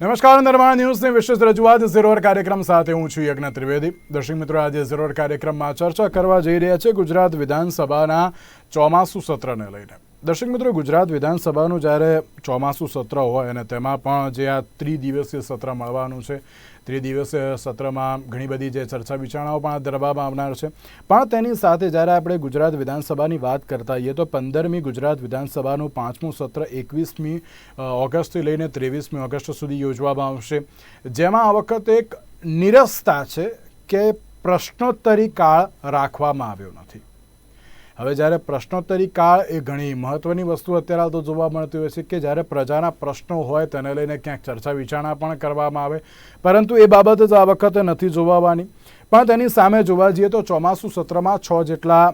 નમસ્કાર, નિર્માણ ન્યૂઝની વિશેષ રજૂઆત. ઝીરોર કાર્યક્રમ સાથે હું છું યજ્ઞ ત્રિવેદી. દર્શક મિત્રો, આજે ઝીરોર કાર્યક્રમમાં ચર્ચા કરવા જઈ રહ્યા છે ગુજરાત વિધાનસભાના ચોમાસુ સત્રને લઈને. દર્શક મિત્રો, ગુજરાત વિધાનસભાનું જ્યારે ચોમાસું સત્ર હોય અને તેમાં પણ જે આ ત્રિદિવસીય સત્ર મળવાનું છે ત્રિદિવસીય સત્રમાં ઘણી બધી જે ચર્ચા વિચારણાઓ પણ ધરવામાં આવનાર છે. પણ તેની સાથે જ્યારે આપણે ગુજરાત વિધાનસભાની વાત કરતા હોઈએ તો પંદરમી ગુજરાત વિધાનસભાનું પાંચમું સત્ર એકવીસમી ઓગસ્ટથી લઈને ત્રેવીસમી ઓગસ્ટ સુધી યોજવામાં આવશે. જેમાં આ વખતે એક નિરસતા છે કે પ્રશ્નોત્તરી કાળ રાખવામાં આવ્યો નથી. હવે જ્યારે પ્રશ્નોત્તરી કાળ એ ઘણી મહત્ત્વની વસ્તુ અત્યારે હાલ તો જોવા મળતી હોય છે કે જ્યારે પ્રજાના પ્રશ્નો હોય તેને લઈને ક્યાંક ચર્ચા વિચારણા પણ કરવામાં આવે. પરંતુ એ બાબત જ આ વખતે નથી જોવાવાની. પણ તેની સામે જોવા જઈએ તો ચોમાસું સત્રમાં છ જેટલા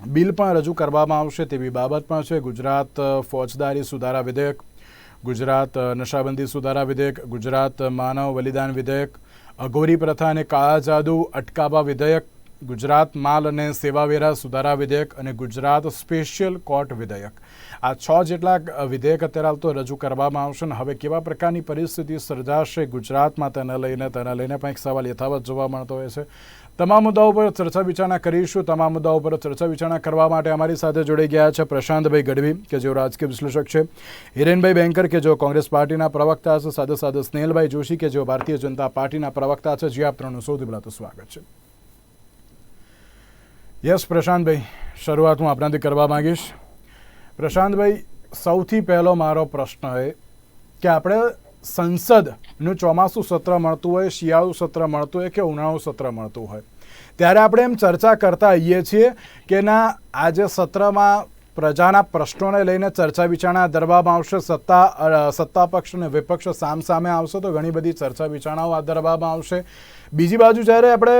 બિલ પણ રજૂ કરવામાં આવશે તેવી બાબત પણ છે. ગુજરાત ફોજદારી સુધારા વિધેયક, ગુજરાત નશાબંધી સુધારા વિધેયક, ગુજરાત માનવ બલિદાન વિધેયક, અઘોરી પ્રથા અને કાળા જાદુ અટકાવવા વિધેયક ગુજરાત માલ અને સેવાવેરા સુધારા વિધેયક અને ગુજરાત સ્પેશિયલ કોર્ટ વિધેયક. આ છ જેટલા વિધેયક અત્યારે હાલ તો રજૂ કરવામાં આવશે અને હવે કેવા પ્રકારની પરિસ્થિતિ સર્જાશે ગુજરાતમાં તેને લઈને તેને લઈને પણ એક સવાલ યથાવત જોવા મળતો હોય છે. તમામ મુદ્દાઓ પર ચર્ચા વિચારણા કરીશું. તમામ મુદ્દાઓ પર ચર્ચા વિચારણા કરવા માટે અમારી સાથે જોડાઈ ગયા છે પ્રશાંતભાઈ ગઢવી, કે જેઓ રાજકીય વિશ્લેષક છે, હિરેનભાઈ બેંકર કે જેઓ કોંગ્રેસ પાર્ટીના પ્રવક્તા છે, સાથે સાથે સ્નેહલભાઈ જોશી, કે જેઓ ભારતીય જનતા પાર્ટીના પ્રવક્તા છે. જે આપ ત્રણનું સૌથી પહેલાં તો સ્વાગત છે. યસ પ્રશાંતભાઈ શરૂઆત હું આપણાથી કરવા માંગીશ. પ્રશાંતભાઈ સૌથી પહેલો મારો પ્રશ્ન એ કે આપણે સંસદનું ચોમાસું સત્ર મળતું હોય, શિયાળુ સત્ર મળતું હોય કે ઉનાળુ સત્ર મળતું હોય? ત્યારે આપણે એમ ચર્ચા કરતા આવીએ છીએ કે ના, આજે સત્રમાં પ્રજાના પ્રશ્નોને લઈને ચર્ચા વિચારણા દરબારમાં આવશે. સત્તા સત્તા પક્ષ અને વિપક્ષ સામ સામે આવશે તો ઘણી બધી ચર્ચા વિચારણાઓ આ દરબારમાં આવશે. બીજી બાજુ જ્યારે આપણે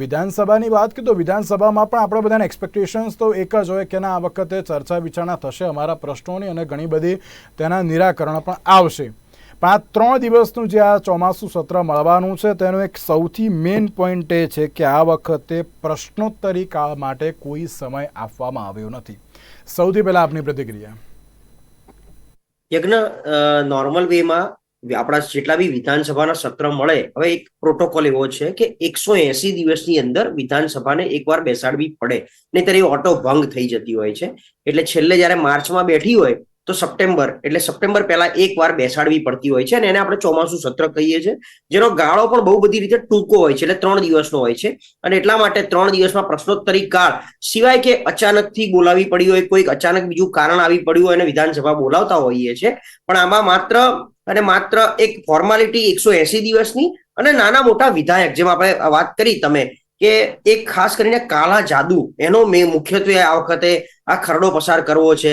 વિધાનસભાની વાત કરીએ તો વિધાનસભામાં પણ આપણે બધાને એક્સપેક્ટેશન્સ તો એક જ હોય કે ના, આ વખતે ચર્ચા વિચારણા થશે, અમારા પ્રશ્નોની અને ઘણી બધી તેના નિરાકરણ પણ આવશે. પણ આ ત્રણ દિવસનું જે આ ચોમાસું સત્ર મળવાનું છે, તેનો એક સૌથી મેઇન પોઈન્ટ એ છે કે આ વખતે પ્રશ્નોત્તરી કાળ માટે કોઈ સમય આપવામાં આવ્યો નથી. સૌથી પહેલા આપની પ્રતિક્રિયા. યજ્ઞ નોર્મલ વેમાં આપણા જેટલા બી વિધાનસભાના સત્ર મળે, હવે એક પ્રોટોકોલ એવો છે કે એકસો એસી દિવસની અંદર વિધાનસભાને એકવાર બેસાડવી પડે. નહીં ત્યારે ઓટો ભંગ થઈ જતી હોય છે. એટલે છેલ્લે જ્યારે માર્ચમાં બેઠી હોય તો સપ્ટેમ્બર, એટલે સપ્ટેમ્બર પહેલા એક વાર બેસાડવી પડતી હોય છે અને એને આપણે ચોમાસું સત્ર કહીએ છીએ. જેનો ગાળો પણ બહુ બધી રીતે ટૂંકો હોય છે, એટલે ત્રણ દિવસનો હોય છે. અને એટલા માટે ત્રણ દિવસમાં પ્રશ્નોત્તરી કાળ, સિવાય કે અચાનકથી બોલાવી પડી હોય, કોઈક અચાનક બીજું કારણ આવી પડ્યું હોય અને વિધાનસભા બોલાવતા હોઈએ છીએ. પણ આમાં માત્ર અને માત્ર એક ફોર્માલિટી એકસો એસી દિવસની અને નાના મોટા વિધાયક, જેમ આપણે વાત કરી તમે કે એક ખાસ કરીને કાળા જાદુ, એનો મેં મુખ્યત્વે આ વખતે આ ખરડો પસાર કરવો છે.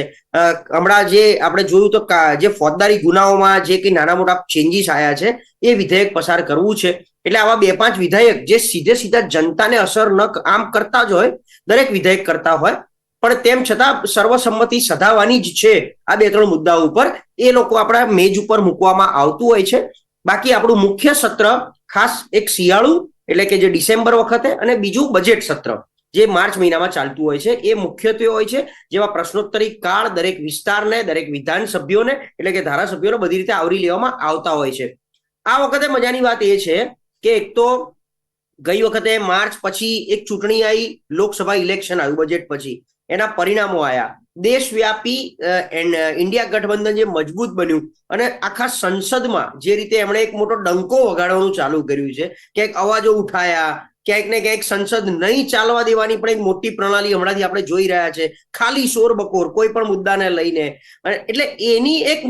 હમણાં જે આપણે જોયું તો જે ફોજદારી ગુનાઓમાં જે કે નાના મોટા ચેન્જીસ આવ્યા છે, એ વિધેયક પસાર કરવું છે. એટલે આવા બે પાંચ વિધેયક જે સીધે સીધા જનતાને અસર ન આમ કરતા જ હોય, દરેક વિધેયક કરતા હોય, પણ તેમ છતાં સર્વસંમતિ સધાવાની જ છે આ બે ત્રણ મુદ્દાઓ ઉપર. એ લોકો આપણા મેજ ઉપર મૂકવામાં આવતું હોય છે. બાકી આપણું મુખ્ય સત્ર ખાસ એક શિયાળુ એટલે કે જે ડિસેમ્બર વખતે અને બીજું બજેટ સત્ર જે માર્ચ મહિનામાં ચાલતું હોય છે, એ મુખ્યત્વે હોય છે જેમાં પ્રશ્નોત્તરી કાળ દરેક વિસ્તારને, દરેક વિધાનસભ્યોને, એટલે કે ધારાસભ્યોને બધી રીતે આવરી લેવામાં આવતા હોય છે. આ વખતે મજાની વાત એ છે કે એક તો ગઈ વખતે માર્ચ પછી એક ચૂંટણી આવી લોકસભા ઇલેક્શન આવ્યું બજેટ પછી. એના પરિણામો આવ્યા દેશવ્યાપી ઇન્ડિયા ગઠબંધન જે મજબૂત બન્યું અને આખા સંસદમાં જે રીતે એમણે એક મોટો ડંકો વગાડવાનું ચાલુ કર્યું છે, ક્યાંક અવાજો ઉઠાયા, ક્યાંક ને ક્યાંક સંસદ નહીં ચાલવા દેવાની પણ એક મોટી પ્રણાલી હમણાંથી આપણે જોઈ રહ્યા છે, ખાલી શોર બકોર કોઈ પણ મુદ્દાને લઈને. એટલે એની એક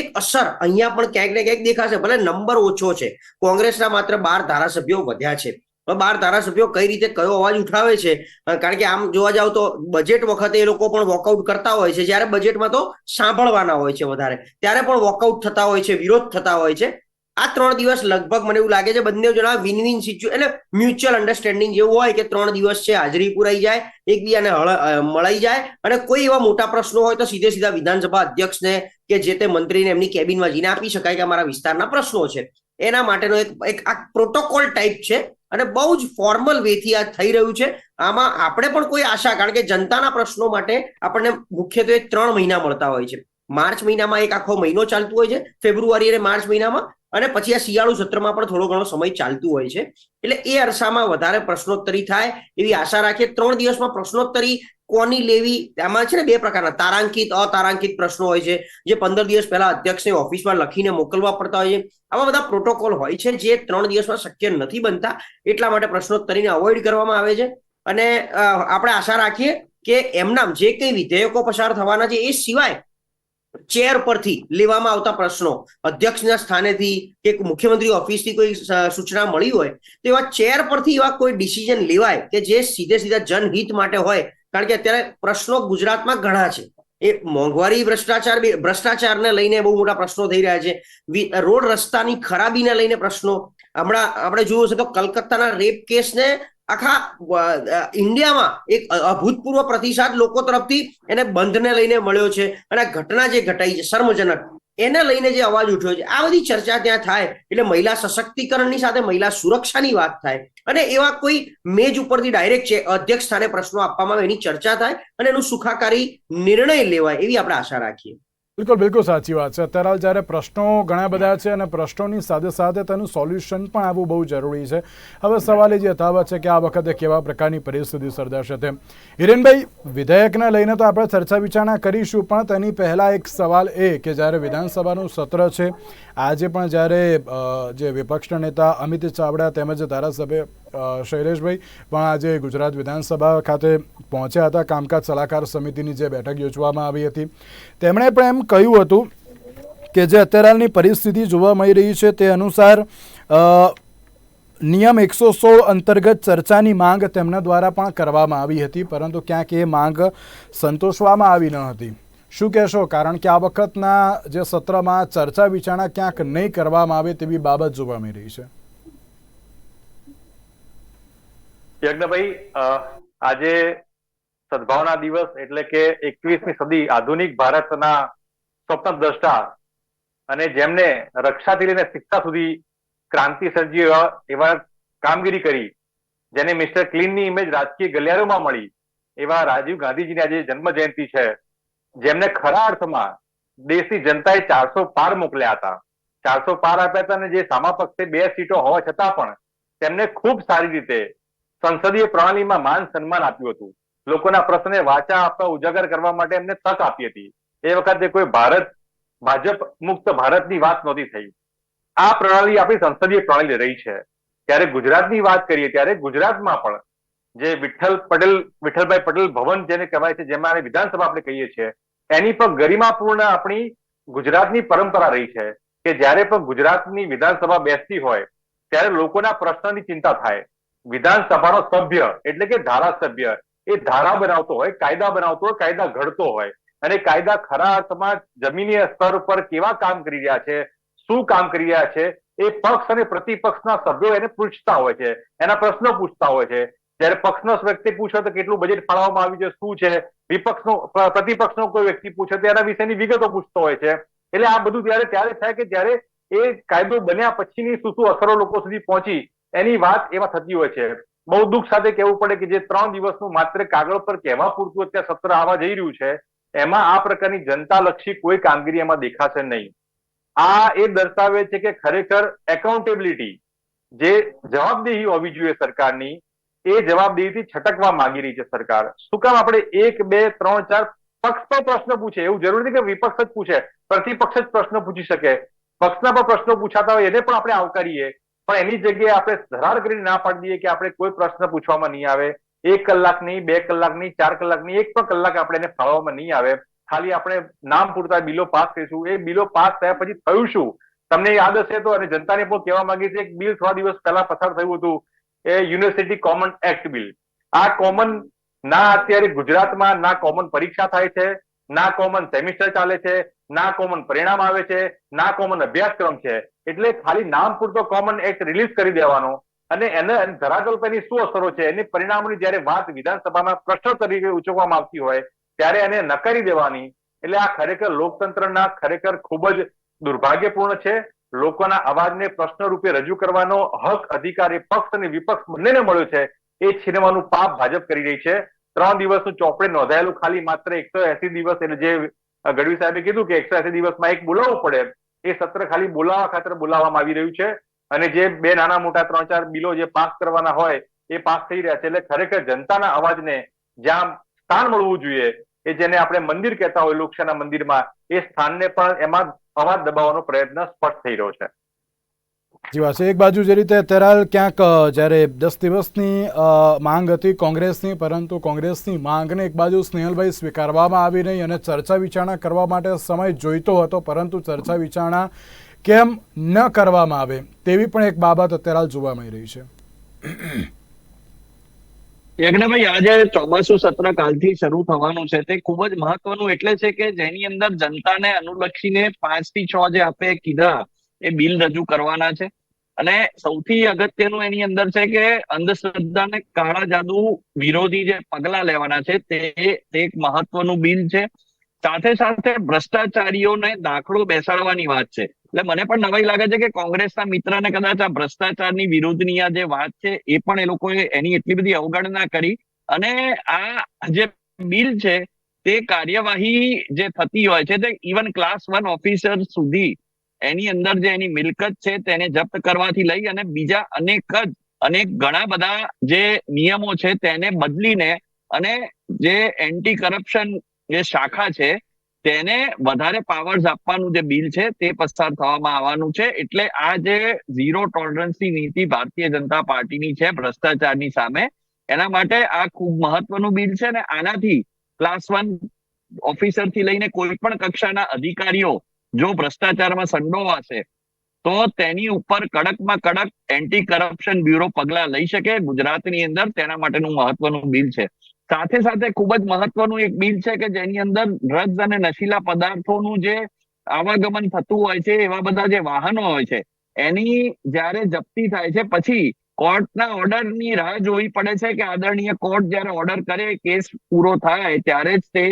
એક અસર અહીંયા પણ ક્યાંક ને ક્યાંક દેખાશે, ભલે નંબર ઓછો છે, કોંગ્રેસના માત્ર બાર ધારાસભ્યો વધ્યા છે. બાર ધારાસભ્યો કઈ રીતે કયો અવાજ ઉઠાવે છે? કારણ કે આમ જોવા જાવ તો બજેટ વખતે એ લોકો પણ વોકઆઉટ કરતા હોય છે. જ્યારે બજેટમાં તો સાંભળવાના હોય છે વધારે. ત્યારે પણ વોકઆઉટ થતા હોય છે, વિરોધ થતા હોય છે. આ ત્રણ દિવસ લગભગ મને એવું લાગે છે બંને જણા વિન વિન સિચ્યુ એટલે મ્યુચ્યુઅલ અન્ડરસ્ટેન્ડિંગ જેવું હોય કે ત્રણ દિવસ છે, હાજરી પુરાઈ જાય, એકબીજાને મળાઈ જાય અને કોઈ એવા મોટા પ્રશ્નો હોય તો સીધે સીધા વિધાનસભા અધ્યક્ષને કે જે તે મંત્રીને એમની કેબિનમાં જઈને આપી શકાય કે અમારા વિસ્તારના પ્રશ્નો છે. એના માટેનો એક એક આ પ્રોટોકોલ ટાઈપ છે. અને બહુ જ ફોર્મલ વેથી આ થઈ રહ્યું છે. આમાં આપણે પણ કોઈ આશા, કારણ કે જનતાના પ્રશ્નો માટે આપણને મુખ્યત્વે ત્રણ મહિના મળતા હોય છે. માર્ચ મહિનામાં એક આખો મહિનો ચાલતું હોય છે. ફેબ્રુઆરી અને માર્ચ મહિનામાં અને પછી આ શિયાળુ સત્રમાં પણ થોડો ઘણો સમય ચાલતું હોય છે. એટલે એ અરસામાં વધારે પ્રશ્નોત્તરી થાય એવી આશા રાખીએ. ત્રણ દિવસમાં પ્રશ્નોત્તરી કોની લેવી? આમાં છે ને બે પ્રકારના, તારાંકિત, અતારાંકિત પ્રશ્નો હોય છે, જે પંદર દિવસ પહેલા અધ્યક્ષને ઓફિસમાં લખીને મોકલવા પડતા હોય છે. આવા બધા પ્રોટોકોલ હોય છે, જે ત્રણ દિવસમાં શક્ય નથી બનતા, એટલા માટે પ્રશ્નોત્તરીને અવોઇડ કરવામાં આવે છે. અને આપણે આશા રાખીએ કે એમના જે કઈ વિધેયકો પસાર થવાના છે, એ સિવાય ચેર પરથી લેવામાં આવતા પ્રશ્નો. અધ્યક્ષના સ્થાનેથી કે મુખ્યમંત્રી ઓફિસથી કોઈ સૂચના મળી હોય, તો એવા ચેર પરથી એવા કોઈ ડિસિઝન લેવાય કે જે સીધે સીધા જનહિત માટે હોય? કારણ કે અત્યારે પ્રશ્નો ગુજરાતમાં ઘણા છે. એ મોંઘવારી ભ્રષ્ટાચાર ભ્રષ્ટાચારને લઈને બહુ મોટા પ્રશ્નો થઈ રહ્યા છે. રોડ રસ્તાની ખરાબીને લઈને પ્રશ્નો હમણાં આપણે જોયું છે તો કલકત્તાના રેપ કેસને આખા ઇન્ડિયામાં એક અભૂતપૂર્વ પ્રતિસાદ લોકો તરફથી એને બંધને લઈને મળ્યો છે અને ઘટના જે ઘટાઈ છે, શર્મજનક, એને લઈને જે અવાજ ઉઠ્યો છે, આ બધી ચર્ચા ત્યાં થાય, એટલે મહિલા સશક્તિકરણની સાથે મહિલા સુરક્ષાની વાત થાય, અને એવા કોઈ મેજ ઉપરથી ડાયરેક્ટ છે, અધ્યક્ષ સ્થાને પ્રશ્નો આપવામાં આવે, એની ચર્ચા થાય, અને એનું સુખાકારી નિર્ણય લેવાય, એવી આપણે આશા રાખીએ. બિલકુલ બિલકુલ સાચી વાત છે. અત્યારે હાલ જ્યારે પ્રશ્નો ઘણા બધા છે અને પ્રશ્નોની સાથે સાથે તેનું સોલ્યુશન પણ આવવું બહુ જરૂરી છે. હવે સવાલ એ જે યથાવત છે કે આ વખતે કેવા પ્રકારની પરિસ્થિતિ સર્જાશે તેમ. હિરેનભાઈ, વિધેયકને લઈને તો આપણે ચર્ચા વિચારણા કરીશું, પણ તેની પહેલાં એક સવાલ એ કે જ્યારે વિધાનસભાનું સત્ર છે આજે પણ જ્યારે જે વિપક્ષના નેતા અમિત ચાવડા તેમજ ધારાસભ્ય શૈલેષભાઈ પણ આજે ગુજરાત વિધાનસભા ખાતે પહોંચ્યા હતા, કામકાજ સલાહકાર સમિતિની જે બેઠક યોજવામાં આવી હતી. તેમણે પણ એમ કહ્યું હતું કે જે અત્યારે હાલની પરિસ્થિતિ જોવા મળી રહી છે તે અનુસાર નિયમ એકસો સોળ અંતર્ગત ચર્ચાની માંગ તેમના દ્વારા પણ કરવામાં આવી હતી, પરંતુ ક્યાંક એ માંગ સંતોષવામાં આવી ન હતી. શું કહેશો? કારણ કે આ વખતના જે સત્રમાં ચર્ચા વિચારણા ક્યાંક નહીં કરવામાં આવે તેવી બાબત જોવા મળી રહી છે. યજ્ઞભાઈ આજે સદભાવના દિવસ એટલે કે એકવીસમી સદી આધુનિક ભારતના સ્વપ્ન દ્રષ્ટા અને જેમને રક્ષાથી લઈને શિક્ષા સુધી ક્રાંતિ સર્જી એવા કામગીરી કરી, જેને મિસ્ટર ક્લીનની ઇમેજ રાજકીય ગલિયારોમાં મળી, એવા રાજીવ ગાંધીજીની આજે જન્મ જયંતિ છે. જેમને ખરા અર્થમાં દેશની જનતાએ ચારસો પાર મોકલ્યા હતા. ચારસો પાર આપ્યા હતા અને જે સામા પક્ષે બે સીટો હોવા છતાં પણ તેમને ખૂબ સારી રીતે સંસદીય પ્રણાલીમાં માન સન્માન આપ્યું હતું. લોકોના પ્રશ્ને વાચા આપવા, ઉજાગર કરવા માટે એમને તક આપી હતી. એ વખતે કોઈ ભારત, ભાજપ મુક્ત ભારતની વાત નહોતી થઈ. આ પ્રણાલી આપણી સંસદીય પ્રણાલી રહી છે. ત્યારે ગુજરાતની વાત કરીએ ત્યારે ગુજરાતમાં પણ જે વિઠ્ઠલ પટેલ, વિઠ્ઠલભાઈ પટેલ ભવન જેને કહેવાય છે, જેમાં વિધાનસભા આપણે કહીએ છીએ એની પણ ગરિમાપૂર્ણ આપણી ગુજરાતની પરંપરા રહી છે કે જ્યારે પણ ગુજરાતની વિધાનસભા બેસતી હોય, ત્યારે લોકોના પ્રશ્નની ચિંતા થાય. વિધાનસભાનો સભ્ય એટલે કે ધારાસભ્ય એ ધારા બનાવતો હોય, કાયદા બનાવતો હોય, કાયદા ઘડતો હોય. અને કાયદા ખરા અર્થમાં જમીની સ્તર પર કેવા કામ કરી રહ્યા છે, શું કામ કરી રહ્યા છે, એ પક્ષ અને પ્રતિપક્ષના સભ્યો એને પૂછતા હોય છે, એના પ્રશ્નો પૂછતા હોય છે. જ્યારે પક્ષનો વ્યક્તિ પૂછે તો કેટલું બજેટ ફાળવવામાં આવ્યું છે, શું છે? વિપક્ષનો પ્રતિપક્ષનો કોઈ વ્યક્તિ પૂછે તો એના વિશેની વિગતો પૂછતો હોય છે. એટલે આ બધું ત્યારે ત્યારે થાય કે જ્યારે એ કાયદો બન્યા પછીની શું શું અસરો લોકો સુધી પહોંચી, એની વાત એમાં થતી હોય છે. બહુ દુઃખ સાથે કહેવું પડે કે જે ત્રણ દિવસનું માત્ર કાગળ પર કહેવા પૂરતું અત્યારે સત્ર આવવા જઈ રહ્યું છે, એમાં આ પ્રકારની જનતાલક્ષી કોઈ કામગીરી એમાં દેખાશે નહીં. આ એ દર્શાવે છે કે ખરેખર એકાઉન્ટેબિલિટી જે જવાબદેહી હોવી જોઈએ સરકારની એ જવાબદેહીથી છટકવા માંગી રહી છે સરકાર. શું કામ આપણે એક, બે, ત્રણ, ચાર પક્ષ પણ પ્રશ્ન પૂછે? એવું જરૂરી નથી કે વિપક્ષ જ પૂછે. પ્રતિપક્ષ જ પ્રશ્ન પૂછી શકે. પક્ષના પણ પ્રશ્નો પૂછાતા હોય એને પણ આપણે આવકારીએ. પણ એની જગ્યાએ આપણે ધરાર કરીને ના પાડી દઈએ કે આપણે કોઈ પ્રશ્ન પૂછવામાં નહીં આવે. એક કલાકની બે કલાકની ચાર કલાકની એક પણ કલાક આપણે એને ફાળવવામાં નહીં આવે. ખાલી આપણે નામ પૂરતા બિલો પાસ કરીશું એ બિલો પાસ થયા પછી થયું શું? તમને યાદ હશે તો અને જનતાને પણ કહેવા માંગી છે એક બિલ થોડા દિવસ પહેલા પસાર થયું હતું. એ યુનિવર્સિટી કોમન એક્ટ બિલ. આ કોમન ના અત્યારે ગુજરાતમાં ના કોમન પરીક્ષા થાય છે, ના કોમન સેમિસ્ટર ચાલે છે, ના કોમન પરિણામ આવે છે, ના કોમન અભ્યાસક્રમ છે. એટલે ખાલી નામ પૂરતો કોમન એક્ટ રિલીઝ કરી દેવાનો અને એને ધરાતલ પર શું અસરો છે? એની પરિણામોની જયારે વાત વિધાનસભામાં પ્રશ્ન તરીકે ઉચકવામાં આવતી હોય, ત્યારે એને નકારી દેવાની. એટલે આ ખરેખર લોકતંત્રના ખરેખર ખૂબ જ દુર્ભાગ્યપૂર્ણ છે. લોકોના અવાજને પ્રશ્ન રૂપે રજૂ કરવાનો હક અધિકાર એ પક્ષ અને વિપક્ષ બંનેને મળ્યો છે. એ છીનવાનું પાપ ભાજપ કરી રહી છે. ત્રણ દિવસનું ચોપડે નોંધાયેલું ખાલી માત્ર એકસો એસી દિવસ એટલે જે ગઢવી સાહેબે કીધું કે એકસો એસી દિવસમાં એક બોલાવવું પડે એ સત્ર ખાલી બોલાવવા ખાતર બોલાવવામાં આવી રહ્યું છે. અને જે બે નાના મોટા ત્રણ ચાર બિલો જે પાસ કરવાના હોય એ પાસ થઈ રહ્યા છે. એટલે ખરેખર જનતાના અવાજને જ્યાં સ્થાન મળવું જોઈએ. એ જેને આપણે મંદિર કહેતા હોય લોકશાહના મંદિરમાં એ સ્થાનને પણ એમાં અવાજ દબાવવાનો પ્રયત્ન સ્પષ્ટ થઈ રહ્યો છે. જી વાત છે. એક બાજુ જે રીતે તેરાલ ક્યાંક જ્યારે દસ દિવસની માંગ હતી કોંગ્રેસની પરંતુ કોંગ્રેસની માંગને એક બાજુ સ્નેહલભાઈ સ્વીકારવામાં આવી નહીં અને ચર્ચા વિચારણા કરવા માટે સમય જોઈતો હતો પરંતુ ચર્ચા વિચારણા કેમ ન કરવામાં આવે તેવી પણ એક બાબત અત્યારે જોવા મળી રહી છે. યજ્ઞભાઈ આજે ચોમાસું સત્ર કાલથી શરૂ થવાનું છે. તે ખૂબ જ મહત્વનું એટલે છે કે જેની અંદર જનતાને અનુલક્ષીને પાંચથી છ જે આપે કીધા, એ બિલ રજૂ કરવાના છે. અને સૌથી અગત્યનું એની અંદર છે કે અંધશ્રદ્ધાને કાળા જાદુ વિરોધી જે પગલા લેવાના છે તે એક મહત્વનું બિલ છે. સાથે સાથે ભ્રષ્ટાચારીઓને દાખલો બેસાડવાની વાત છે. એટલે મને પણ નવાઈ લાગે છે કે કોંગ્રેસના મિત્રને કદાચ આ ભ્રષ્ટાચારની વિરુદ્ધની આ જે વાત છે, એ પણ એ લોકોએ એની એટલી બધી અવગણના કરી. અને આ જે બિલ છે, તે કાર્યવાહી જે થતી હોય છે, તે ઇવન ક્લાસ વન ઓફિસર સુધી એની અંદર જે એની મિલકત છે, તેને જપ્ત કરવાથી લઈ અને બીજા અનેક જ, અનેક ઘણા બધા જે નિયમો છે, તેને બદલીને અને જે એન્ટી કરપ્શન જે શાખા છે તેને વધારે પાવર્સ આપવાનું જે બિલ છે, તે પસાર થવામાં આવવાનું છે. એટલે આ જે ઝીરો ટોલરન્સની નીતિ ભારતીય જનતા પાર્ટીની છે, ભ્રષ્ટાચારની સામે, એના માટે આ ખૂબ મહત્વનું બિલ છે ને આનાથી ક્લાસ વન ઓફિસરથી લઈને કોઈ પણ કક્ષાના અધિકારીઓ જો ભ્રષ્ટાચારમાં સંડોવાશે, તો તેની ઉપર કડકમાં કડક એન્ટી કરપ્શન બ્યુરો પગલા લઈ શકે ગુજરાતની અંદર. તેના માટેનું મહત્વનું બિલ છે. સાથે સાથે ખૂબ જ મહત્વનું એક બિલ છે કે જેની અંદર ડ્રગ્સ અને નશીલા પદાર્થોનું જે આવાગમન થતું હોય છે, એવા બધા જે વાહનો હોય છે, એની જ્યારે જપ્તી થાય છે, પછી કોર્ટના ઓર્ડરની રાહ જોવી પડે છે કે આદરણીય કોર્ટ જ્યારે ઓર્ડર કરે, કેસ પૂરો થાય, ત્યારે જ તે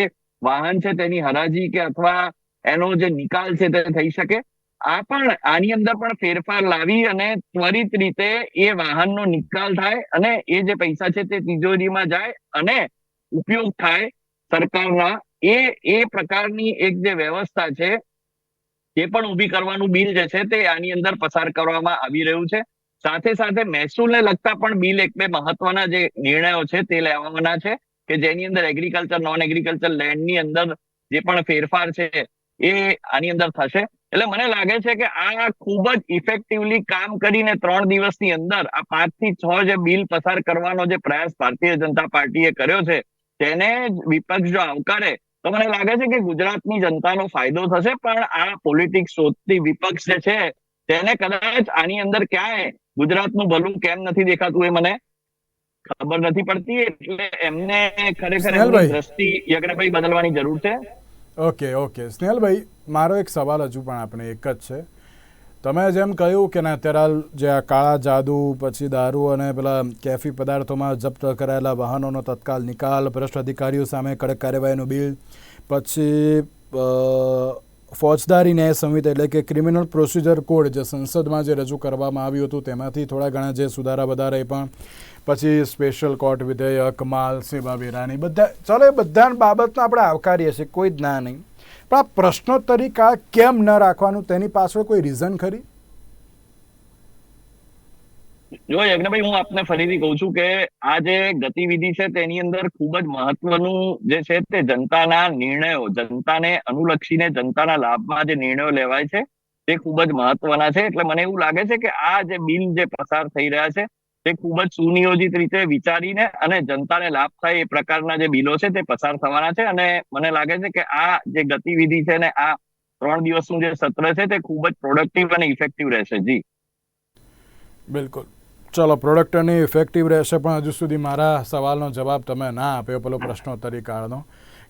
વાહન છે તેની હરાજી કે અથવા એનો જે નિકાલ છે તે થઈ શકે. આ પણ, આની અંદર પણ ફેરફાર લાવી અને ત્વરિત રીતે એ વાહનનો નિકાલ થાય અને એ જે પૈસા છે તે તિજોરીમાં જાય અને ઉપયોગ થાય સરકારના. એ એ પ્રકારની એક જે વ્યવસ્થા છે તે પણ ઊભી કરવાનું બિલ જે છે તે આની અંદર પસાર કરવામાં આવી રહ્યું છે. સાથે સાથે મહેસૂલને લગતા પણ બિલ એક બે મહત્વના જે નિર્ણયો છે તે લેવાના છે કે જેની અંદર એગ્રીકલ્ચર નોન એગ્રીકલ્ચર લેન્ડની અંદર જે પણ ફેરફાર છે એ આની અંદર થશે. એટલે મને લાગે છે કે આ ખૂબ જ ઇફેક્ટિવલી કામ કરીને ત્રણ દિવસની અંદર આ પાંચથી છ જે બિલ પસાર કરવાનો જે પ્રયાસ ભારતીય જનતા પાર્ટીએ કર્યો છે તેને વિપક્ષ જો આવકારે તો મને લાગે છે કે ગુજરાતની જનતાનો ફાયદો થશે. પણ આ પોલિટિક્સ શોધતી વિપક્ષ જે છે તેને કદાચ આની અંદર ક્યાંય ગુજરાતનું ભલું કેમ નથી દેખાતું એ મને ખબર નથી પડતી. એટલે એમને ખરેખર. દ્રષ્ટિ યજ્ઞભાઈ બદલવાની જરૂર છે. Okay okay. સ્નેહલભાઈ, મારો એક સવાલ હજુ પણ આપણે એક જ છે. તમે જેમ કહ્યું કે ના, અત્યારે જે આ કાળા જાદુ, પછી દારૂ અને પેલા કેફી પદાર્થોમાં જપ્ત કરાયેલા વાહનોનો તત્કાલ નિકાલ, ભ્રષ્ટ અધિકારીઓ સામે કડક કાર્યવાહીનું બિલ, પછી ફોજદારી ન્યાય સંહિતા એટલે કે ક્રિમિનલ પ્રોસિજર કોડ જે સંસદમાં જે રજૂ કરવામાં આવ્યું હતું, તેમાંથી થોડા ઘણા જે સુધારા વધારા પણ. પછી સ્પેશિયલ કોર્ટ વિધેયક, માલ, સેવા વેરાની બધા, ચાલો એ બધા બાબતમાં આપણે આવકારીએ છીએ, કોઈ જ ના નહીં. પણ આ પ્રશ્નોત્તરી કાળ કેમ ન રાખવાનું, તેની પાછળ કોઈ રીઝન ખરી? જો યજ્ઞભાઈ હું આપને ફરીથી કહું છું કે આ જે ગતિવિધિ છે તેની અંદર ખૂબ જ મહત્વનું જે છે તે જનતાના નિર્ણયો, જનતાને અનુલક્ષીને જનતાના લાભમાં જે નિર્ણયો લેવાય છે તે ખૂબ જ મહત્વના છે. એટલે મને એવું લાગે છે કે આ જે બિલ જે પસાર થઈ રહ્યા છે તે ખૂબ જ સુનિયોજિત રીતે વિચારીને અને જનતાને લાભ થાય એ પ્રકારના જે બિલો છે તે પસાર થવાના છે. અને મને લાગે છે કે આ જે ગતિવિધિ છે ને આ ત્રણ દિવસનું જે સત્ર છે તે ખૂબ જ પ્રોડક્ટિવ અને ઇફેક્ટિવ રહેશે. જી. બિલકુલ. ચલો પ્રોડક્ટ અને ઇફેક્ટિવ રહેશે પણ હજુ સુધી મારા સવાલનો જવાબ તમે ના આપ્યો. પેલો પ્રશ્નોત્તરી કાળનો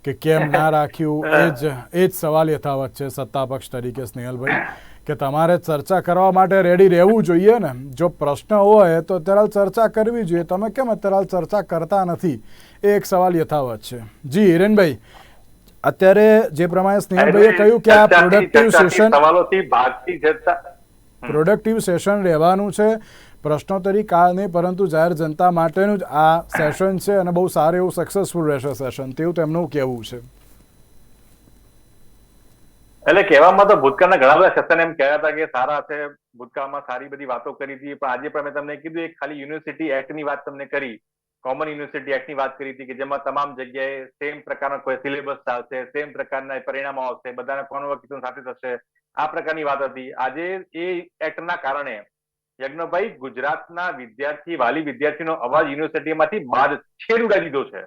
કે કેમ ના રાખ્યું એ જ એ જ સવાલ યથાવત છે સત્તા પક્ષ તરીકે સ્નેહલભાઈ કે તમારે ચર્ચા કરવા માટે રેડી રહેવું જોઈએ ને? જો પ્રશ્ન હોય તો અત્યારે ચર્ચા કરવી જોઈએ. તમે કેમ અત્યારે ચર્ચા કરતા નથી? એ એક સવાલ યથાવત છે. જી હિરેનભાઈ અત્યારે જે પ્રમાણે સ્નેહલભાઈએ કહ્યું કે આ પ્રોડક્ટિવ સેશન પ્રોડક્ટિવ સેશન રહેવાનું છે. પ્રશ્નોત્તરી કાળ નહીં, પરંતુ જાહેર જનતા માટેનું જ આ સેશન છે અને બહુ સારું એવું સક્સેસફુલ રહેશે સેશન તેવું તેમનું કહેવું છે. એટલે કહેવામાં તો ભૂતકાળના ઘણા બધા સેશન એમ કહેતા હતા કે સારા છે, ભૂતકાળમાં સારી બધી વાતો કરી હતી, પણ આજે પણ મેં તમને કીધું, એક ખાલી યુનિવર્સિટી એક્ટની વાત તમને કરી. કોમન યુનિવર્સિટી એક્ટની વાત કરી હતી કે જેમાં તમામ જગ્યાએ સેમ પ્રકારનો કોઈ સિલેબસ ચાલશે સેમ પ્રકારના પરિણામો આવશે, બધાના કોન્વર્કેશન સાથે થશે. આ પ્રકારની વાત હતી. આજે એ એક્ટના કારણે યજ્ઞભાઈ, ગુજરાતના વિદ્યાર્થી, વાલી વિદ્યાર્થીનો અવાજ યુનિવર્સિટીમાંથી બાદ છેડ ઉડાવી દીધો છે.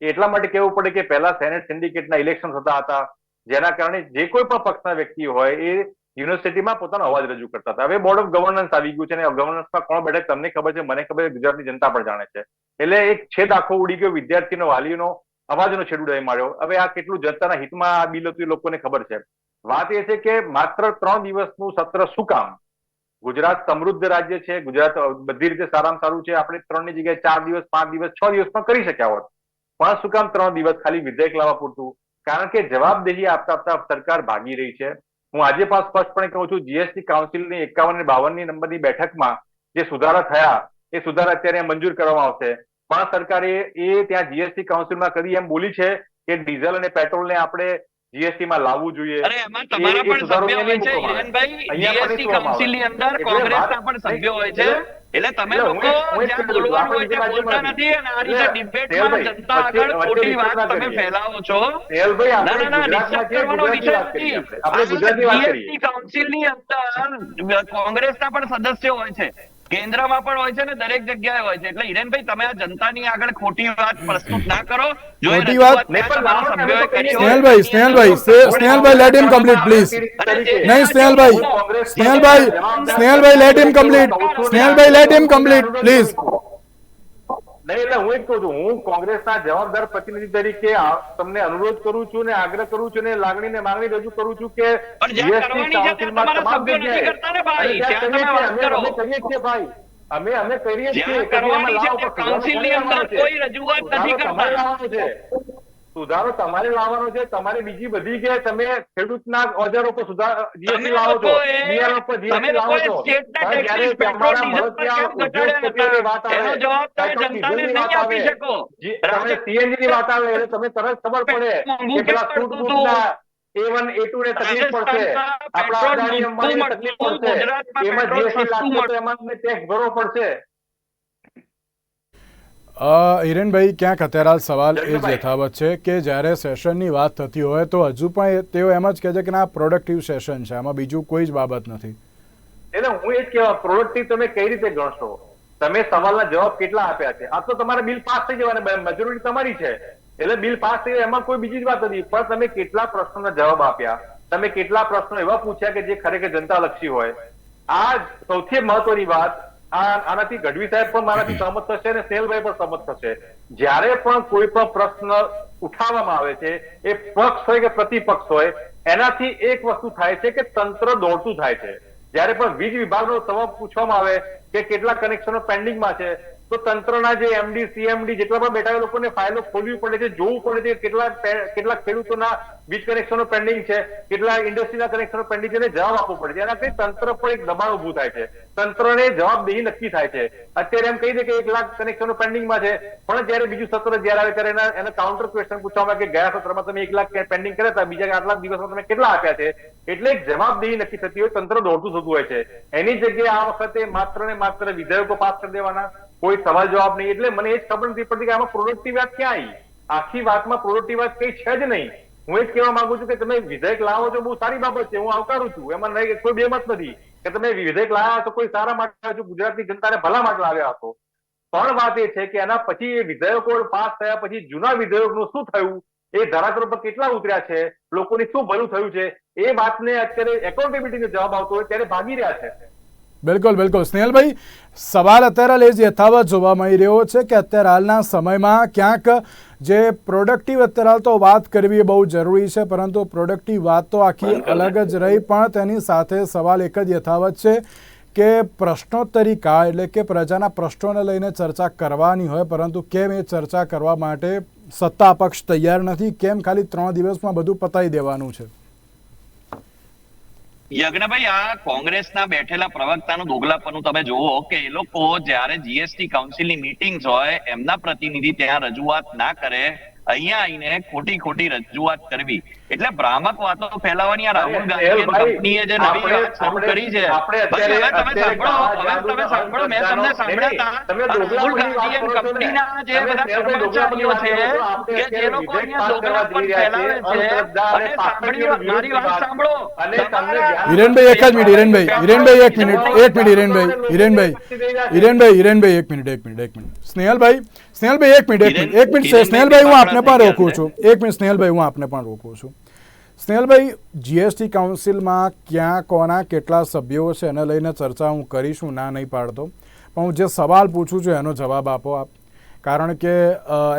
એટલા માટે કહેવું પડે કે પહેલા સેનેટ સિન્ડિકેટના ઇલેક્શન થતા હતા. જેના કારણે જે કોઈ પણ પક્ષના વ્યક્તિ હોય એ યુનિવર્સિટીમાં પોતાનો અવાજ રજૂ કરતા હતા. હવે બોર્ડ ઓફ ગવર્નન્સ આવી ગયું છે અને ગવર્નન્સમાં કોણ બેઠક તમને ખબર છે? મને ખબર છે, ગુજરાતની જનતા પણ જાણે છે. એટલે એક છેદ આખો ઉડી ગયો, વિદ્યાર્થીનો, વાલીનો અવાજનો છેડ ઉડાવી માર્યો. હવે આ કેટલું જનતાના હિતમાં આ બિલ હતું એ લોકોને ખબર છે. વાત એ છે કે માત્ર ત્રણ દિવસનું સત્ર શું કામ? ગુજરાત સમૃદ્ધ રાજ્ય છે, ગુજરાત બધી રીતે સારામાં સારું છે. આપણે ત્રણની જગ્યાએ ચાર દિવસ, પાંચ દિવસ, છ દિવસ પણ કરી શક્યા હોત. પણ શું કામ ત્રણ દિવસ ખાલી વિધેયક લાવવા પૂરતું? કારણ કે જવાબદેહી આપતા આપતા સરકાર ભાગી રહી છે. હું આજે પણ સ્પષ્ટપણે કહું છું જીએસટી કાઉન્સિલની એકાવન અને બાવનની નંબરની બેઠકમાં જે સુધારા થયા, એ સુધારા અત્યારે મંજૂર કરવામાં આવશે. પણ સરકારે એ ત્યાં જીએસટી કાઉન્સિલમાં કરી એમ બોલી છે કે ડીઝલ અને પેટ્રોલને આપણે જીએસટી માં લાવવું જોઈએ. અરે એમાં તમારા પણ સભ્ય હોય છે હિરેનભાઈ જીએસટી કાઉન્સિલની અંદર કોંગ્રેસના પણ સભ્ય હોય છે. એટલે તમે લોકો જ્યાં બોલવાનું હોય ત્યાં બોલતા નથી અને આ રીતે ડિબેટમાં જનતા આગળ ખોટી વાત તમે ફેલાવો છો. ના ના ના ડિસ્કસ કરવાનો વિષય નથી. આપણે. આપણે વાત કરીએ. જીએસટી કાઉન્સિલની અંદર કોંગ્રેસના પણ સદસ્ય હોય છે. કેન્દ્રમાં પણ હોય છે ને દરેક જગ્યાએ હોય છે એટલે હિરેનભાઈ તમે આ જનતાની આગળ ખોટી વાત પ્રસ્તુત ના કરો જો ખોટી વાત- Snehalbhai, Snehalbhai, Snehalbhai, let him complete please નહીં, Snehalbhai. Snehalbhai, Snehalbhai, let him complete Snehalbhai, let him complete please. નહીં એટલે હું એક કહું છું હું કોંગ્રેસના જવાબદાર પ્રતિનિધિ તરીકે તમને અનુરોધ કરું છું ને આગ્રહ કરું છું ને લાગણી ને માંગણી રજૂ કરું છું કે ભાઈ. અમે- અમે કરીએ છીએ ભાઈ અમે અમે કરીએ છીએ જ્યાં કે ભાઈ કરવાની એમાં છે લાવો, ત્યાં પણ સુધારો કાઉન્સિલની અંદર કોઈ રજૂઆત નથી કરતા. સુધારો તમારે લાવવાનો છે તમારે બીજી બધી કે તમે ખેડૂતના ઓજારો પર સુધારો લાવો છો પર લાવો તમારા વાત આવે, જનતાને નહીં આપી શકો. તમે સીએનજી ની વાત આવે એટલે તમે તરત ખબર પડે કે પેલા વન ફૂડ ગ્રુપના A1, A2 ને તકલીફ પડશે. આપણા અદાણી અંબાણીને તકલીફ પડશે. એમાં જીએસટી લાગશે તો એમાં ટેક્સ ભરવો પડશે. હિરેનભાઈ ક્યાંક અત્યારે સવાલ એ જ યથાવત છે કે જ્યારે સેશનની વાત થતી હોય તો હજુ પણ તેઓ એમ જ કહે છે કે ના પ્રોડક્ટિવ સેશન છે. આમાં બીજું કોઈ જ બાબત નથી. એટલે હું એ જ કહેવા પ્રોડક્ટિવ તમે કઈ રીતે ગણશો? તમે સવાલના જવાબ કેટલા આપ્યા છે? આ તો તમારે બિલ પાસ થઈ જવાના મેજોરિટી તમારી છે. એટલે બિલ પાસ થઈ એમાં કોઈ બીજી જ વાત નથી. પણ તમે કેટલા પ્રશ્નોના જવાબ આપ્યા? તમે કેટલા પ્રશ્નો એવા પૂછ્યા કે જે ખરેખર જનતા લક્ષી હોય? આ સૌથી મહત્વની વાત આનાથી ગઢવી સાહેબ પણ મારાથી સહમત થશે અને સેલભાઈ પણ સહમત થશે. જ્યારે પણ કોઈ પણ પ્રશ્ન ઉઠાવવામાં આવે છે એ પક્ષ હોય કે પ્રતિપક્ષ હોય એનાથી એક વસ્તુ થાય છે કે તંત્ર દોડતું થાય છે. જ્યારે પણ વીજ વિભાગનો સવાલ પૂછવામાં આવે કે કેટલા કનેક્શનો પેન્ડિંગમાં છે તો તંત્રના જે એમડી સીએમડી જેટલા પણ બેઠા લોકોને ફાઇલો ખોલવી પડે છે, જોવું પડે છે કેટલા કેટલા ખેડૂતોના વીજ કનેક્શનો પેન્ડિંગ છે, કેટલા ઇન્ડસ્ટ્રીના કનેક્શનો પેન્ડિંગ છે જવાબ આપવો પડે છે. એનાથી તંત્ર પર એક દબાણ ઉભું થાય છે. તંત્રને જવાબદેહી નક્કી થાય છે. અત્યારે એમ કહી દે કે એક લાખ કનેક્શનો પેન્ડિંગમાં છે, પણ જ્યારે બીજું સત્ર જ્યારે આવે ત્યારે એના એના કાઉન્ટર ક્વેશ્ચન પૂછવામાં કે ગયા સત્રમાં તમે એક લાખ પેન્ડિંગ કર્યા હતા, બીજા આટલા દિવસમાં તમે કેટલા આપ્યા છે? એટલે જવાબદેહી નક્કી થતી હોય, તંત્ર દોડતું થતું હોય છે. એની જગ્યાએ આ વખતે માત્ર ને માત્ર વિધેયકો પાસ કરી દેવાના કોઈ સવાલ જવાબ નહીં એટલે મને એ જ ખબર નથી પડતી કે આમાં પ્રોડક્ટિવ વાત ક્યાં આવી આખી વાતમાં પ્રોડક્ટિવ વાત કઈ છે જ નહીં. હું એ જ કહેવા માંગુ છું કે તમે વિધેયક લાવો છો, બહુ સારી બાબત છે, હું આવકારું છું. એમાં નહીં કોઈ બેમત નથી કે તમે વિધેયક લાવ્યા તો કોઈ સારા માટે લાવ્યા છો, ગુજરાતની જનતાને ભલા માટે લાવ્યા હતો પણ વાત એ છે કે એના પછી એ વિધેયકો પાસ થયા પછી જૂના વિધેયકનું શું થયું? એ ધરાતલ પર કેટલા ઉતર્યા છે? લોકોની શું ભલું થયું છે? એ વાતને અત્યારે એકાઉન્ટેબિલિટીનો જવાબ આવતો હોય ત્યારે ભાગી રહ્યા છે. બિલકુલ બિલકુલ. સ્નેહલભાઈ સવાલ અત્યારે હાલ એ જ યથાવત જોવા મળી રહ્યો છે કે અત્યારે હાલના સમયમાં ક્યાંક જે પ્રોડક્ટિવ અત્યારે હાલ તો વાત કરવી એ બહુ જરૂરી છે પરંતુ પ્રોડક્ટિવ વાત તો આખી અલગ જ રહી પણ તેની સાથે સવાલ એક જ યથાવત છે કે પ્રશ્નોત્તરી કા એટલે કે પ્રજાના પ્રશ્નોને લઈને ચર્ચા કરવાની હોય પરંતુ કેમ એ ચર્ચા કરવા માટે સત્તા પક્ષ તૈયાર નથી? કેમ ખાલી ત્રણ દિવસમાં બધું પતાવી દેવાનું છે? યજ્ઞભાઈ આ કોંગ્રેસના બેઠેલા પ્રવક્તાનું દોગલાપણું તમે જુઓ કે એ લોકો જ્યારે જીએસટી કાઉન્સિલની મીટિંગ્સ હોય, એમના પ્રતિનિધિ ત્યાં રજૂઆત ના કરે અહીંયા આવીને ખોટી ખોટી રજૂઆત કરવી એટલે ભ્રામક વાતો ફેલાવવાની આ રાહુલ ગાંધી કંપનીએ જે નવી શરૂ કરી છે હવે તમે સાંભળો હવે તમે સાંભળો મેં તમને સાંભળ્યા હતા તમે આ રાહુલ ગાંધી કરો અને છો ને? કંપનીના જે બધા કર્મચારીઓ છે વાત કરો છો. આપણે કે જે લોકો અહીંયા પાસ કરવા જઈ રહ્યા ડોકલાપણ છે. ફેલાવે છે અને અને સાંભળ્યો મારી વાત વાત. સાંભળો અને તમને તમારા- ધ્યાન- હિરેનભાઈ એક જ મિનિટ હિરેનભાઈ હિરેનભાઈ એક મિનિટ એક મિનિટ હિરેનભાઈ હિરેનભાઈ હિરેનભાઈ હિરેનભાઈ એક મિનિટ એક મિનિટ એક મિનિટ સ્નેહલભાઈ સ્નેહલભાઈ એક મિનિટ એક મિનિટ. એક મિનિટ સ્નેહલભાઈ હું આપને પણ રોકું છું. એક મિનિટ સ્નેહલભાઈ હું આપને પણ રોકું છું. સ્નેહલભાઈ જીએસટી કાઉન્સિલમાં ક્યાં કોના કેટલા સભ્યો છે? એને લઈને ચર્ચા હું કરીશું ના નહીં પાડતો. પણ હું જે સવાલ પૂછું છું એનો જવાબ આપો આપ. કારણ કે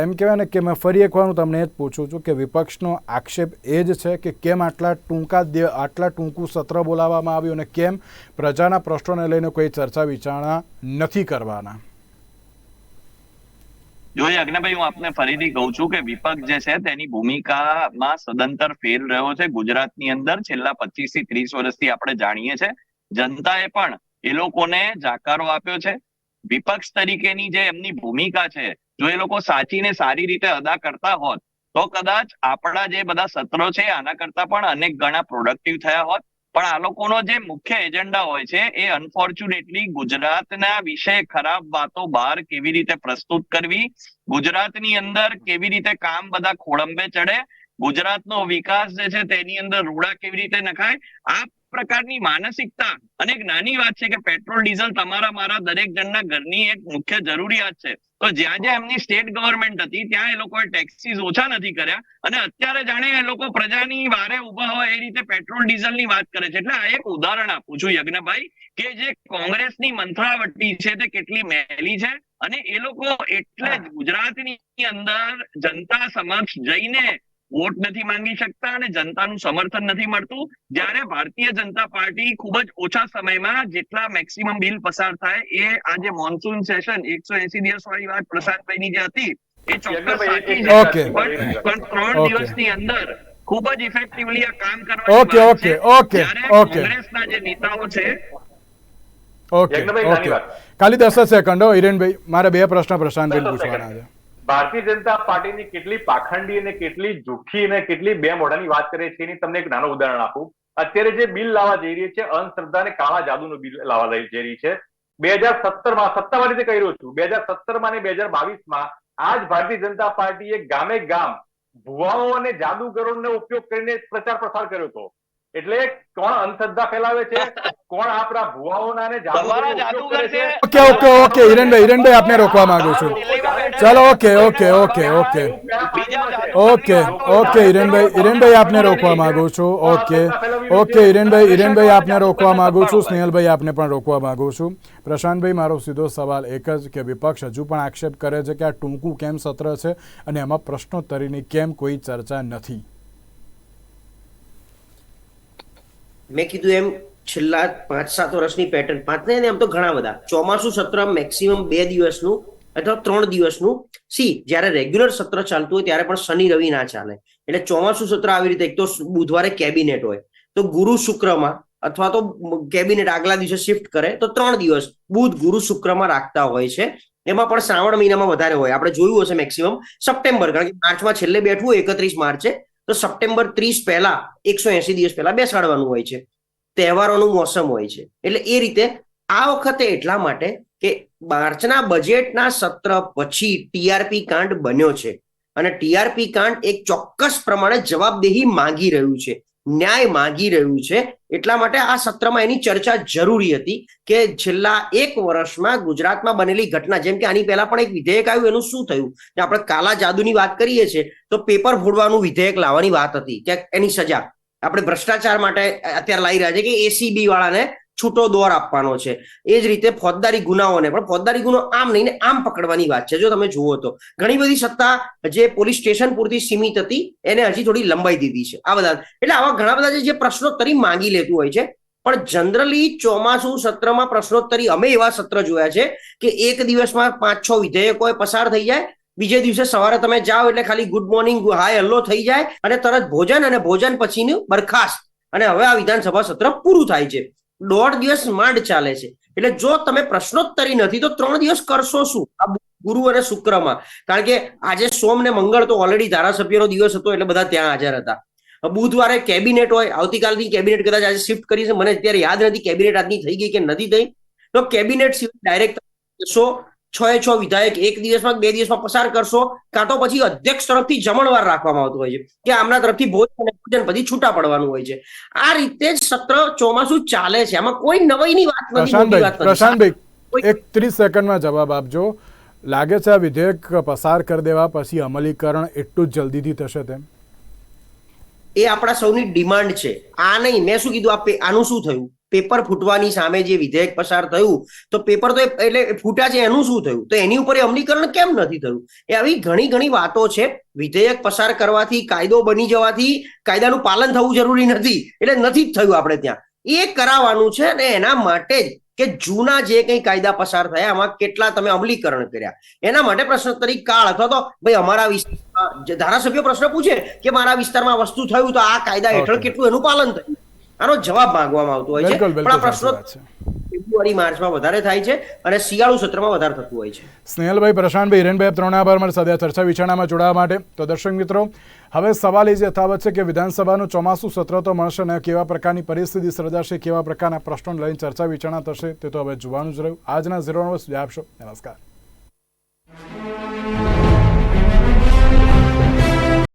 એમ કહેવાય ને કે મેં ફરી એકવાર હું તમને એ જ પૂછું છું કે વિપક્ષનો આક્ષેપ એ જ છે કે કેમ આટલા ટૂંકા દે આટલા ટૂંકું સત્ર બોલાવવામાં આવ્યું અને કેમ પ્રજાના પ્રશ્નોને લઈને કોઈ ચર્ચા વિચારણા નથી કરવાના? જો યજ્ઞભાઈ હું આપને ફરીથી કહું છું કે વિપક્ષ જે છે, તેની ભૂમિકામાં સદંતર ફેર રહ્યો છે. ગુજરાતની અંદર છેલ્લા પચીસથી ત્રીસ વર્ષથી આપણે જાણીએ છે. જનતાએ પણ એ લોકોને જાકારો આપ્યો છે. વિપક્ષ તરીકેની જે એમની ભૂમિકા છે, જો એ લોકો સાચીને સારી રીતે અદા કરતા હોત, તો કદાચ આપણા જે બધા સત્રો છે, આના કરતા પણ અનેક ગણા પ્રોડક્ટિવ થયા હોત. પણ આ લોકોનો જે મુખ્ય એજન્ડા હોય છે, એ અનફોર્ચ્યુનેટલી ગુજરાતના વિશે ખરાબ વાતો બહાર કેવી રીતે પ્રસ્તુત કરવી, ગુજરાતની અંદર કેવી રીતે કામ બધા ખોળંબે ચડે ગુજરાતનો વિકાસ જે છે તેની અંદર રૂડા કેવી રીતે નખાય? આ પ્રકારની માનસિકતા અને એક નાની વાત છે કે પેટ્રોલ, ડીઝલ તમારા મારા દરેક જણના ઘરની એક મુખ્ય જરૂરિયાત છે. તો જ્યાં જ્યાં એમની સ્ટેટ ગવર્મેન્ટ હતી, ત્યાં એ લોકોએ ટેક્સીસ ઓછા નથી કર્યા અને અત્યારે જાણે એ લોકો પ્રજાની વારે ઊભા હોય એ રીતે પેટ્રોલ, ડીઝલની વાત કરે છે. એટલે આ એક ઉદાહરણ આપું છું યજ્ઞભાઈ, કે જે કોંગ્રેસની મંથરાવટી છે તે કેટલી મહેલી છે અને એ લોકો એટલે જ ગુજરાતની અંદર જનતા સમક્ષ જઈને વોટ નથી માંગી શકતા અને જનતાનું સમર્થન નથી મળતું. જ્યારે ભારતીય જનતા પાર્ટી ખૂબ જ ઓછા સમયમાં જેટલા મેક્સિમમ બિલ પસાર થાય એ આજે મોન્સૂન સેશન એકસો એસી દિવસ વાળી વાત પ્રસાદભાઈની જે હતી એ ચોક્કસ સાચી એક- છે. પણ ત્રણ. દિવસની અંદર ખૂબ જ ઇફેક્ટિવલી આ કામ કરવા ઓકે, ઓકે, ઓકે, ઓકે. કોંગ્રેસના જે નેતાઓ છે ઓકે ઓકે ખાલી દસ જ સેકન્ડ હો. હિરેનભાઈ મારે બે પ્રશ્ન પ્રશાંતભાઈ પૂછવાના છે. ભારતીય જનતા પાર્ટીની કેટલી પાખંડી અને કેટલી જુઠ્ઠી અને કેટલી બે મોઢાની વાત કરે છે એની તમને એક નાનું ઉદાહરણ આપું. અત્યારે જે બિલ લાવવા જઈ રહી છે, અંધશ્રદ્ધા અને કાળા જાદુનું બિલ લાવવા જઈ રહી છે. બે હજાર સત્તરમાં, સત્તાવાર રીતે કહી રહ્યો છું બે હજાર સત્તરમાં અને બે હજાર બાવીસમાં માં આજ ભારતીય જનતા પાર્ટીએ ગામે ગામ ભુવાઓ અને જાદુગરોનો ઉપયોગ કરીને પ્રચાર પ્રસાર કર્યો હતો. એટલે કોણ અંધશ્રદ્ધા ફેલાવે છે? કોણ આપણા ભુવાઓના જાદુગર છે. ઓકે ઓકે ઓકે હિરેનભાઈ હિરેનભાઈ આપને રોકવા માંગુ છું. ચાલો okay okay okay okay. Okay okay Hirenbhai Hirenbhai આપને રોકવા માંગુ છું. ઓકે ઓકે હિરેનભાઈ હિરેનભાઈ આપને રોકવા માંગુ છું. સ્નેહલભાઈ આપને પણ રોકવા માંગુ છું. પ્રશાંતભાઈ મારો સીધો સવાલ એક જ કે વિપક્ષ હજુ પણ આક્ષેપ કરે છે કે આ ટૂંકું કેમ સત્ર છે? અને એમાં પ્રશ્નોત્તરીની કેમ કોઈ ચર્ચા નથી? મેં કીધું એમ છેલ્લા પાંચ, સાત વર્ષની પેટર્ન પાંચ ને એમ તો ઘણા બધા. ચોમાસું સત્ર મેક્સિમમ બે દિવસનું અથવા ત્રણ દિવસનું. સી, જ્યારે રેગ્યુલર સત્ર ચાલતું હોય, ત્યારે પણ શનિ, રવિ ના ચાલે. એટલે ચોમાસું સત્ર આવી રીતે, એક તો બુધવારે કેબિનેટ હોય. તો ગુરુ શુક્રમાં અથવા તો કેબિનેટ આગલા દિવસે શિફ્ટ કરે, તો ત્રણ દિવસ બુધ, ગુરુ શુક્રમાં રાખતા હોય છે. એમાં પણ શ્રાવણ મહિનામાં વધારે હોય. આપણે જોયું હશે મેક્સિમમ સપ્ટેમ્બર, કારણ કે માર્ચમાં છેલ્લે બેઠવું એકત્રીસ માર્ચે. તો સપ્ટેમ્બર ત્રીસ પહેલા, એકસો એસી દિવસ પહેલા બેસાડવાનું હોય છે. તહેવારોનું મોસમ હોય છે. એટલે એ રીતે આ વખતે એટલા માટે કે માર્ચના બજેટના સત્ર પછી ટીઆરપી કાંડ બન્યો છે. અને ટીઆરપી કાંડ એક ચોક્કસ પ્રમાણે જવાબદેહી માંગી રહ્યું છે. ન્યાય માંગી રહ્યું છે. એટલા માટે આ સત્રમાં એની ચર્ચા જરૂરી હતી કે છેલ્લા એક વર્ષમાં ગુજરાતમાં બનેલી ઘટના, જેમ કે આની પહેલા પણ એક વિધેયક આવ્યું, એનું શું થયું? કે આપણે કાલા જાદુની વાત કરીએ છીએ, તો પેપર ફોડવાનું વિધેયક લાવવાની વાત હતી. કે એની સજા. આપણે ભ્રષ્ટાચાર માટે અત્યારે લાવી રહ્યા છે કે એસીબી વાળાને છૂટો દોર આપવાનો છે. એ જ રીતે ફોજદારી ગુનાઓને પણ, ફોજદારી ગુનો આમ નહીં આમ પકડવાની વાત છે. જો તમે જુઓ તો ઘણી બધી સત્તા જે પોલીસ સ્ટેશન પૂરતી સીમિત હતી, એને હજી થોડી લંબાઈ દીધી છે. આ બધા, એટલે આવા ઘણા બધા જે પ્રશ્નોત્તરી માંગી લેતું હોય છે, પણ જનરલી ચોમાસું સત્રમાં પ્રશ્નોત્તરી, અમે એવા સત્ર જોયા છે કે એક દિવસમાં પાંચ છ વિધેયકો પસાર થઈ જાય, બીજે દિવસે સવારે તમે જાઓ એટલે ખાલી ગુડ મોર્નિંગ હાય હલ્લો થઈ જાય અને તરત ભોજન અને ભોજન પછીનું બરખાસ્ત. અને હવે આ વિધાનસભા સત્ર પૂરું થાય છે. દોઢ દિવસ માંડ ચાલે છે. એટલે જો તમે પ્રશ્નોત્તરી નથી, તો ત્રણ દિવસ કરશો શું? ગુરુ અને શુક્રમાં. કારણ કે આજે સોમ ને મંગળ તો ઓલરેડી ધારાસભ્યનો દિવસ હતો, એટલે બધા ત્યાં હાજર હતા. બુધવારે કેબિનેટ હોય, આવતીકાલથી કેબિનેટ કદાચ આજે શિફ્ટ કરી છે. મને અત્યારે યાદ નથી, કેબિનેટ આજની થઈ ગઈ કે નથી થઈ. તો કેબિનેટ સિવાય ડાયરેક્ટ જશો છ એ છ વિધાયક એક દિવસમાં બે દિવસમાં પસાર કરશો કાં તો પછી અધ્યક્ષ તરફથી જમણવાર રાખવામાં આવતું હોય છે. કે આમના તરફથી ભોજન અને પૂજન પછી છૂટા પડવાનું હોય છે. આ રીતે જ સત્ર ચોમાસું ચાલે છે. આમાં કોઈ નવાઈની વાત નથી પ્રશાંતભાઈ એક ત્રીસ સેકન્ડમાં જવાબ આપજો. લાગે છે આ વિધેયક પસાર કરી દેવા પછી અમલીકરણ એટલું જ જલ્દીથી થશે તેમ? એ આપણા સૌની ડિમાન્ડ છે. આ નહીં. મેં શું કીધું? આનું શું થયું? પેપર ફૂટવાની સામે જે વિધેયક પસાર થયું તો પેપર તો એટલે ફૂટ્યા છે એનું શું થયું? તો એની ઉપર અમલીકરણ કેમ નથી થયું? એ આવી ઘણી ઘણી વાતો છે. વિધેયક પસાર કરવાથી કાયદો બની જવાથી કાયદાનું પાલન થવું જરૂરી નથી. એટલે નથી જ થયું આપણે ત્યાં. એ કરાવવાનું છે અને એના માટે જ કે જૂના જે કંઈ કાયદા પસાર થયા એમાં કેટલા તમે અમલીકરણ કર્યા. એના માટે પ્રશ્નોત્તરી કાળ અથવા તો ભાઈ અમારા વિસ્તારમાં ધારાસભ્યો પ્રશ્ન પૂછે કે મારા વિસ્તારમાં વસ્તુ થયું તો આ કાયદા હેઠળ કેટલું એનું પાલન થયું? આનો જવાબ માંગવામાં આવતો હોય છે. પણ આ પ્રશ્નો ફેબ્રુઆરી માર્ચમાં વધારે થાય છે અને શિયાળુ સત્રમાં વધારે થતું હોય છે. સ્નેહલભાઈ પ્રશાંતભાઈ હિરેનભાઈ ત્રણ આભાર. મારી સાથે ચર્ચા વિચારણામાં જોડાવા માટે. તો દર્શક મિત્રો હવે સવાલ એ જ યથાવત છે કે વિધાનસભાનું ચોમાસું સત્ર તો મળશે ને કેવા પ્રકારની પરિસ્થિતિ સર્જાશે કેવા પ્રકારના પ્રશ્નો લઈને ચર્ચા વિચારણા થશે તે તો હવે જોવાનું જ રહ્યું. આજના ઝીરો નંબર સુધી આપશો નમસ્કાર.